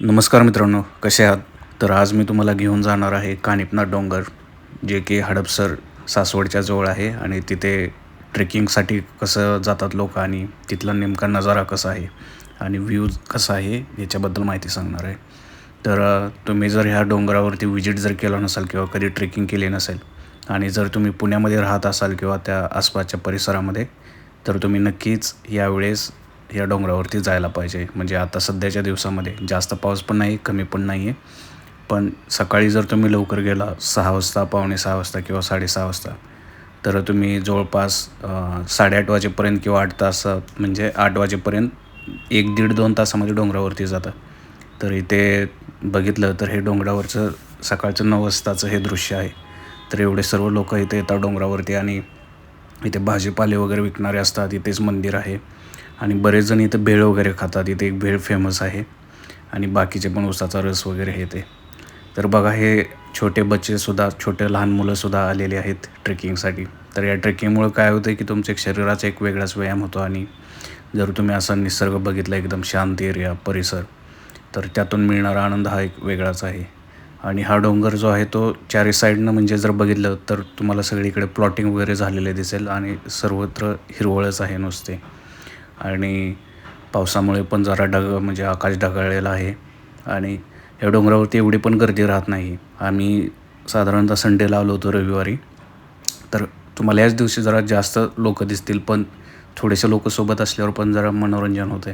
नमस्कार मित्रांनो कसे आहात? तर आज मी तुम्हाला घेऊन जाणार आहे कानिपनाथ डोंगर जे की हडपसर सासवडच्या जवळ आहे आणि तिथे ट्रेकिंगसाठी कसं जातात लोक आणि तिथला नेमका नजारा कसा आहे आणि व्ह्यू कसा आहे याच्याबद्दल माहिती सांगणार आहे. तर तुम्ही जर ह्या डोंगरावरती व्हिजिट जर केला नसाल किंवा कधी ट्रेकिंग केली नसेल आणि जर तुम्ही पुण्यामध्ये राहत असाल किंवा त्या आसपासच्या परिसरामध्ये तर तुम्ही नक्कीच यावेळेस या डोंगरावरती जायला पाहिजे. म्हणजे आता सध्याच्या दिवसामध्ये जास्त पाऊस पण नाही कमी पण नाही आहे पण सकाळी जर तुम्ही लवकर गेला सहा वाजता पावणे सहा वाजता किंवा साडेसहा वाजता तर तुम्ही जवळपास साडेआठ वाजेपर्यंत किंवा आठ तास म्हणजे आठ वाजेपर्यंत एक दीड दोन तासामध्ये डोंगरावरती जाता. तर इथे बघितलं तर हे डोंगरावरचं सकाळचं नऊ वाजताचं हे दृश्य आहे. तर एवढे सर्व लोक इथे येतात डोंगरावरती आणि इथे भाजीपाले वगैरे विकणारे असतात इथेच मंदिर आहे. आणि बरेच जण इथं भेळ वगैरे खातात. इथे एक भेळ फेमस आहे. आणि बाकीचे पण उसाचा रस वगैरे हे ते. तर बघा हे छोटे बच्चेसुद्धा छोटे लहान मुलंसुद्धा आलेले आहेत ट्रेकिंगसाठी तर या ट्रेकिंगमुळं काय होतं की तुमच्या शरीराचा एक वेगळाच व्यायाम होतो. आणि जर तुम्ही असा निसर्ग बघितला एकदम शांत एरिया परिसर तर त्यातून मिळणारा आनंद हा एक वेगळाच आहे. आणि हा डोंगर जो आहे तो चारी साईडनं म्हणजे जर बघितलं तर तुम्हाला सगळीकडे प्लॉटिंग वगैरे झालेले दिसेल. आणि सर्वत्र हिरवळच आहे नुसते. आणि पावसामुळे पण जरा ढग म्हणजे आकाश ढगाळलेलं आहे. आणि या डोंगरावरती एवढी पण गर्दी राहत नाही. आम्ही साधारणतः संडेला आलो होतो रविवारी. तर तुम्हाला याच दिवशी जरा जास्त लोक दिसतील पण थोडेसे लोक सोबत असल्यावर पण जरा मनोरंजन होते.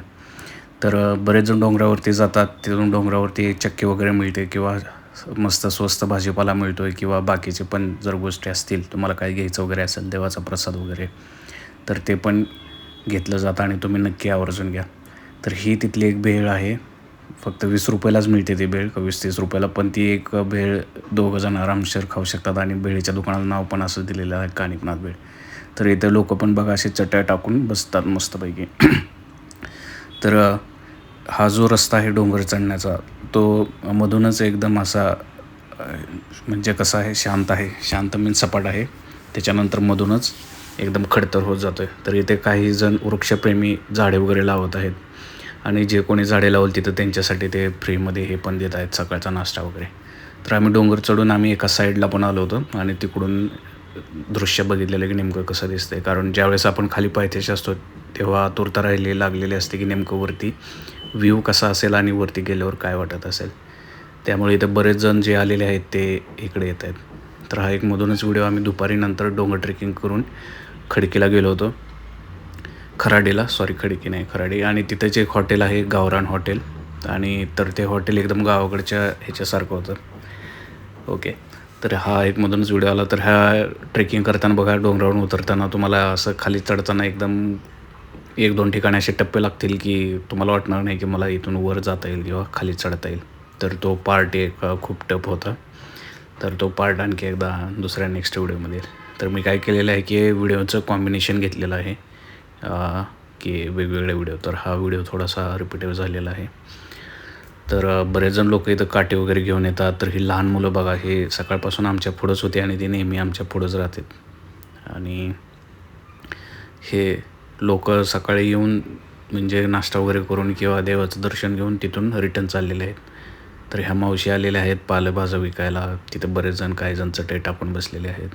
तर बरेच जण डोंगरावरती जातात. तिथून डोंगरावरती चक्की वगैरे मिळते किंवा मस्त स्वस्त भाजीपाला मिळतो आहे किंवा बाकीचे पण जर गोष्टी असतील तुम्हाला काही घ्यायचं वगैरे असेल देवाचा प्रसाद वगैरे तर ते पण घेतलं जातं आणि तुम्ही नक्की आवर्जून घ्या. तर ही तिथली एक भेळ आहे. फक्त वीस रुपयालाच मिळते ती भेळ. का वीस तीस रुपयाला पण ती एक भेळ दोघं जण आरामशीर खाऊ शकतात आणि भेळीच्या दुकानाचं नाव पण असं दिलेलं आहे कानिपनाथ भेळ. तर इथे लोक पण बघा असे चटया टाकून बसतात मस्तपैकी. तर हा जो रस्ता आहे डोंगर चढण्याचा तो मधूनच एकदम असा म्हणजे कसा आहे? शांत आहे. शांत मीन सपाट आहे. त्याच्यानंतर मधूनच एकदम खडतर होत जातो आहे तर इथे काही जण वृक्षप्रेमी झाडे वगैरे लावत आहेत. आणि जे कोणी झाडे लावल तिथं त्यांच्यासाठी ते फ्रीमध्ये हे पण देत आहेत सकाळचा नाश्ता वगैरे. तर आम्ही डोंगर चढून आम्ही एका साईडला पण आलो होतो आणि तिकडून दृश्य बघितलेलं की नेमकं कसं दिसतंय. कारण ज्यावेळेस आपण खाली पायथ्याशी असतो तेव्हा आतुरता राहिली लागलेली असते की नेमकं वरती व्ह्यू कसा असेल आणि वरती गेल्यावर काय वाटत असेल. त्यामुळे इथे बरेच जण जे आलेले आहेत ते इकडे येत आहेत. तर हा एक मधूनच व्हिडिओ आम्ही दुपारी नंतर डोंगर ट्रेकिंग करून खडकीला गेलो होतो. खराडीला सॉरी खडकी नाही खराडी. आणि तिथेच एक हॉटेल आहे गावरान हॉटेल आणि तर ते हॉटेल एकदम गावाकडच्या ह्याच्यासारखं होतं. ओके तर हा एक मधूनच व्हिडिओ आला. तर ह्या ट्रेकिंग करताना बघा डोंगरावरून उतरताना तुम्हाला असं खाली चढताना एकदम एक दोन ठिकाणी असे टप्पे लागतील की तुम्हाला वाटणार नाही की मला इथून वर जाता येईल किंवा खाली चढता येईल. तर तो पार्ट एक खूप टफ होता. तर तो पार्ट आणखी एकदा दुसऱ्या नेक्स्ट व्हिडिओमध्ये तर मी काय केलेलं आहे की व्हिडिओचं कॉम्बिनेशन घेतलेलं आहे. की वेगवेगळे व्हिडिओ तर हा व्हिडिओ थोडासा रिपीटेड झालेला आहे. तर बरेच जण लोक इथं काटे वगैरे घेऊन येतात. तर ही लहान मुलं बघा हे सकाळपासून आमच्या पुढंच होते आणि ती नेहमी आमच्या पुढंच राहतात आणि हे लोक सकाळी येऊन म्हणजे नाश्ता वगैरे करून किंवा देवाचं दर्शन घेऊन तिथून रिटर्न चाललेले आहेत. तर ह्या मावशी आलेल्या आहेत पालेभाज्या विकायला. तिथं बरेच जण काही जण चटई टाकून बसलेले आहेत.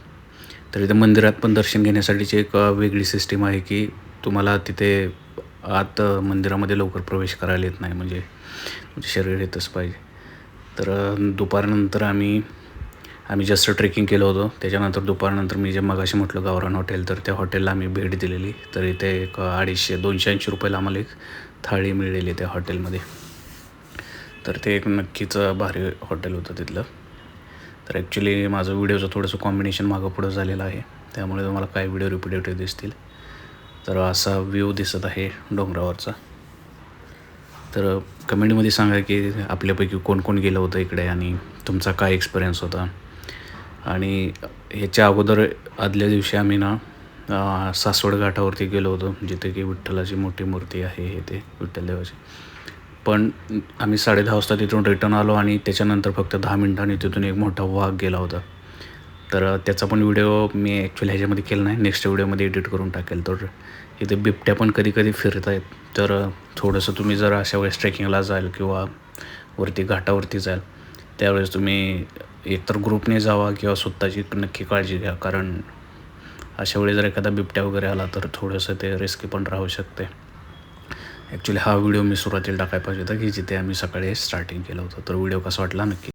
तर इथं मंदिरात पण दर्शन घेण्यासाठीची एक वेगळी सिस्टीम आहे की तुम्हाला तिथे आत मंदिरामध्ये लवकर प्रवेश करायला येत नाही. म्हणजे म्हणजे शरीर येतच पाहिजे. तर दुपारनंतर आम्ही आम्ही जास्त ट्रेकिंग केलं होतं. त्याच्यानंतर दुपारनंतर मी जे मगाशी म्हटलं गावरान हॉटेल तर त्या हॉटेलला आम्ही भेट दिलेली. तर इथे एक अडीचशे दोनशे ऐंशी रुपयाला आम्हाला एक थाळी मिळेली त्या हॉटेलमध्ये तर ते एक नक्कीच भारी हॉटेल होतं तिथलं. तर ॲक्च्युली माझं व्हिडिओचं थोडंसं कॉम्बिनेशन मागं पुढं झालेलं आहे. त्यामुळे तुम्हाला काही व्हिडिओ रिपीटेटिव्ह दिसतील. तर असा व्ह्यू दिसत आहे डोंगरावरचा. तर कमेंटमध्ये सांगा की आपल्यापैकी कोण कोण गेलं होतं इकडे आणि तुमचा काय एक्सपिरियन्स होता? आणि ह्याच्या अगोदर आदल्या दिवशी आम्ही ना सासवड घाटावरती गेलो होतो जिथे की विठ्ठलाची मोठी मूर्ती आहे हे ते विठ्ठलदेवाची पण आम्ही साडे दहा वाजता तिथून रिटर्न आलो आणि त्याच्यानंतर फक्त दहा मिनिटांनी तिथून एक मोठा वाघ गेला होता. तर त्याचा पण व्हिडिओ मी ॲक्च्युली ह्याच्यामध्ये केला नाही नेक्स्ट व्हिडिओमध्ये एडिट करून टाकेल. तर इथे बिबट्या पण कधी कधी फिरत आहेत तर थोडंसं तुम्ही जर अशा वेळेस ट्रेकिंगला जाल किंवा वरती घाटावरती जाल त्यावेळेस तुम्ही एकतर ग्रुपने जावा किंवा स्वतःची नक्की काळजी घ्या. कारण अशा वेळी जर एखादा बिबट्या वगैरे आला तर थोडंसं ते रिस्की पण राहू शकते. ॲक्च्युली हा व्हिडिओ मी सुरुवातीला टाकायला पाहिजे होता की जिथे आम्ही सकाळी स्टार्टिंग केलं होतं. तर व्हिडिओ कसा वाटला नक्की?